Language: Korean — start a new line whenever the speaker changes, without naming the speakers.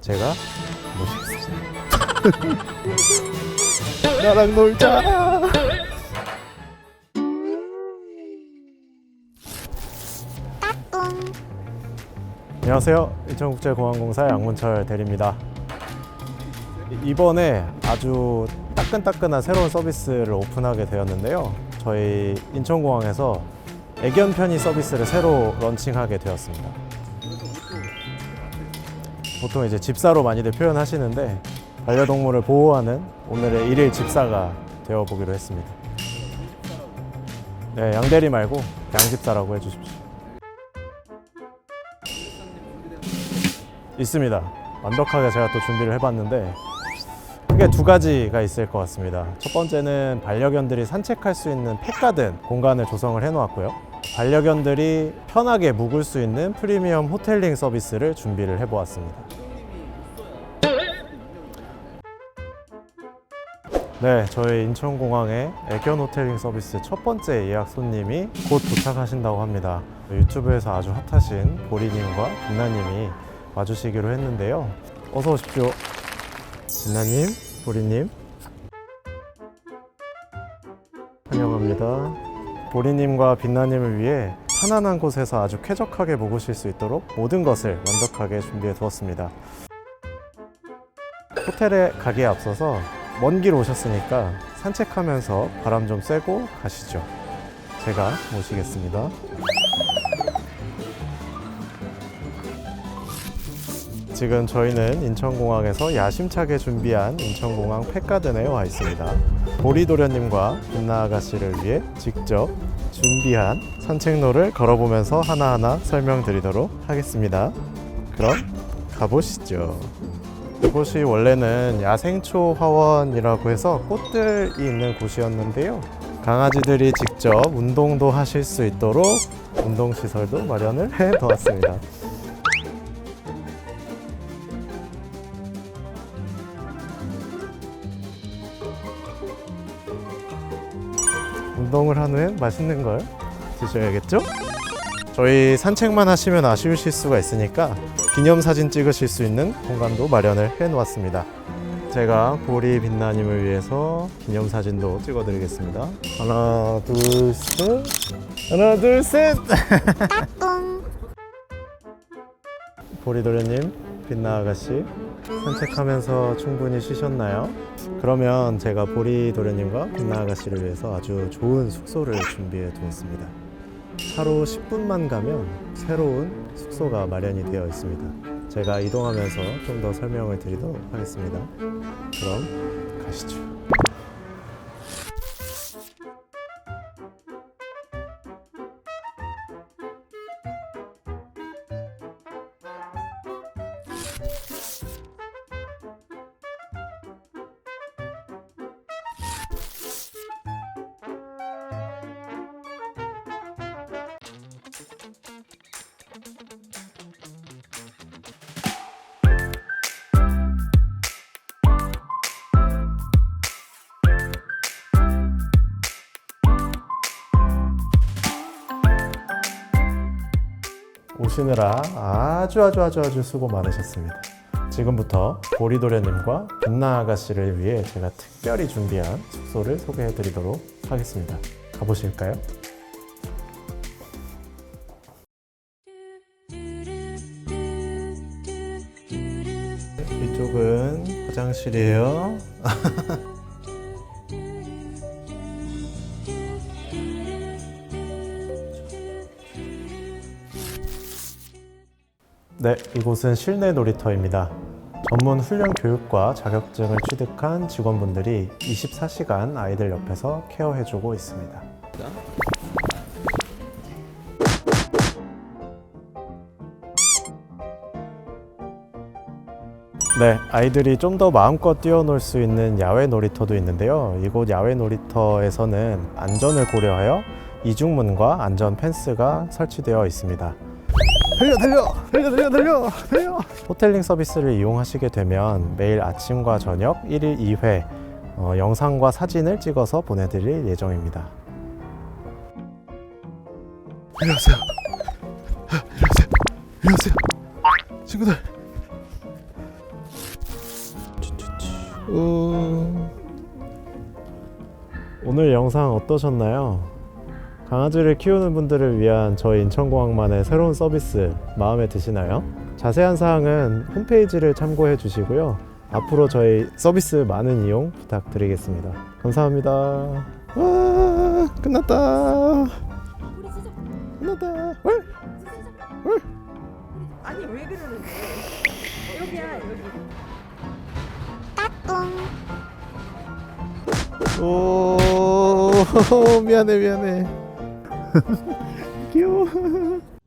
제가 모시겠습니다. 나랑 놀자. 안녕하세요. 인천국제공항공사 양문철 대리입니다. 이- 이번에 아주 따끈따끈한 새로운 서비스를 오픈하게 되었는데요. 저희 인천공항에서 애견 편의 서비스를 새로 런칭하게 되었습니다. 보통 이제 집사로 많이들 표현하시는데 반려동물을 보호하는 오늘의 일일 집사가 되어 보기로 했습니다. 네, 양대리 말고 양집사라고 해주십시오. 있습니다. 완벽하게 제가 또 준비를 해봤는데 크게 두 가지가 있을 것 같습니다. 첫 번째는 반려견들이 산책할 수 있는 펫가든 공간을 조성을 해놓았고요. 반려견들이 편하게 묵을 수 있는 프리미엄 호텔링 서비스를 준비를 해보았습니다. 네, 저희 인천공항에 애견 호텔링 서비스 첫 번째 예약 손님이 곧 도착하신다고 합니다. 유튜브에서 아주 핫하신 보리님과 빛나님이 와주시기로 했는데요. 어서 오십시오. 빛나님, 보리님. 환영합니다. 보리님과 빛나님을 위해 편안한 곳에서 아주 쾌적하게 묵으실 수 있도록 모든 것을 완벽하게 준비해 두었습니다. 호텔에 가기에 앞서서 먼 길 오셨으니까 산책하면서 바람 좀 쐬고 가시죠. 제가 모시겠습니다. 지금 저희는 인천공항에서 야심차게 준비한 인천공항 펫가든에 와 있습니다. 보리도련님과 빛나 아가씨를 위해 직접 준비한 산책로를 걸어보면서 하나하나 설명드리도록 하겠습니다. 그럼 가보시죠. 이곳이 원래는 야생초 화원이라고 해서 꽃들이 있는 곳이었는데요. 강아지들이 직접 운동도 하실 수 있도록 운동 시설도 마련을 해 두었습니다. 운동을 한 후엔 맛있는 걸 드셔야겠죠? 저희 산책만 하시면 아쉬우실 수가 있으니까 기념사진 찍으실 수 있는 공간도 마련을 해 놓았습니다. 제가 보리 빛나님을 위해서 기념사진도 찍어드리겠습니다. 하나, 둘, 셋. 하나, 둘, 셋. 보리 도련님, 빛나 아가씨, 산책하면서 충분히 쉬셨나요? 그러면 제가 보리 도련님과 빛나 아가씨를 위해서 아주 좋은 숙소를 준비해 두었습니다. 차로 10분만 가면 새로운 숙소가 마련이 되어 있습니다. 제가 이동하면서 좀 더 설명을 드리도록 하겠습니다. 그럼 가시죠. 오시느라 아주 아주 아주 아주 수고 많으셨습니다. 지금부터 보리도련님과 빛나 아가씨를 위해 제가 특별히 준비한 숙소를 소개해 드리도록 하겠습니다. 가보실까요? 이쪽은 화장실이에요. 네, 이곳은 실내 놀이터입니다. 전문 훈련 교육과 자격증을 취득한 직원분들이 24시간 아이들 옆에서 케어해주고 있습니다. 네, 아이들이 좀 더 마음껏 뛰어놀 수 있는 야외 놀이터도 있는데요. 이곳 야외 놀이터에서는 안전을 고려하여 이중문과 안전 펜스가 설치되어 있습니다. 달려 달려 달려 달려 달려 달려 호텔링 서비스를 이용하시게 되면 매일 아침과 저녁 1일 2회 어, 영상과 사진을 찍어서 보내드릴 예정입니다.
안녕하세요. 안녕하세요. 안녕하세요. 친구들.
우. 오늘 영상 어떠셨나요? 강아지를 키우는 분들을 위한 저희 인천공항만의 새로운 서비스 마음에 드시나요? 자세한 사항은 홈페이지를 참고해 주시고요. 앞으로 저희 서비스 많은 이용 부탁드리겠습니다. 감사합니다. 와, 끝났다. 끝났다. 월.
아니 왜 그러는데? 여기야 여기.
오, 미안해, 미안해. Thank you.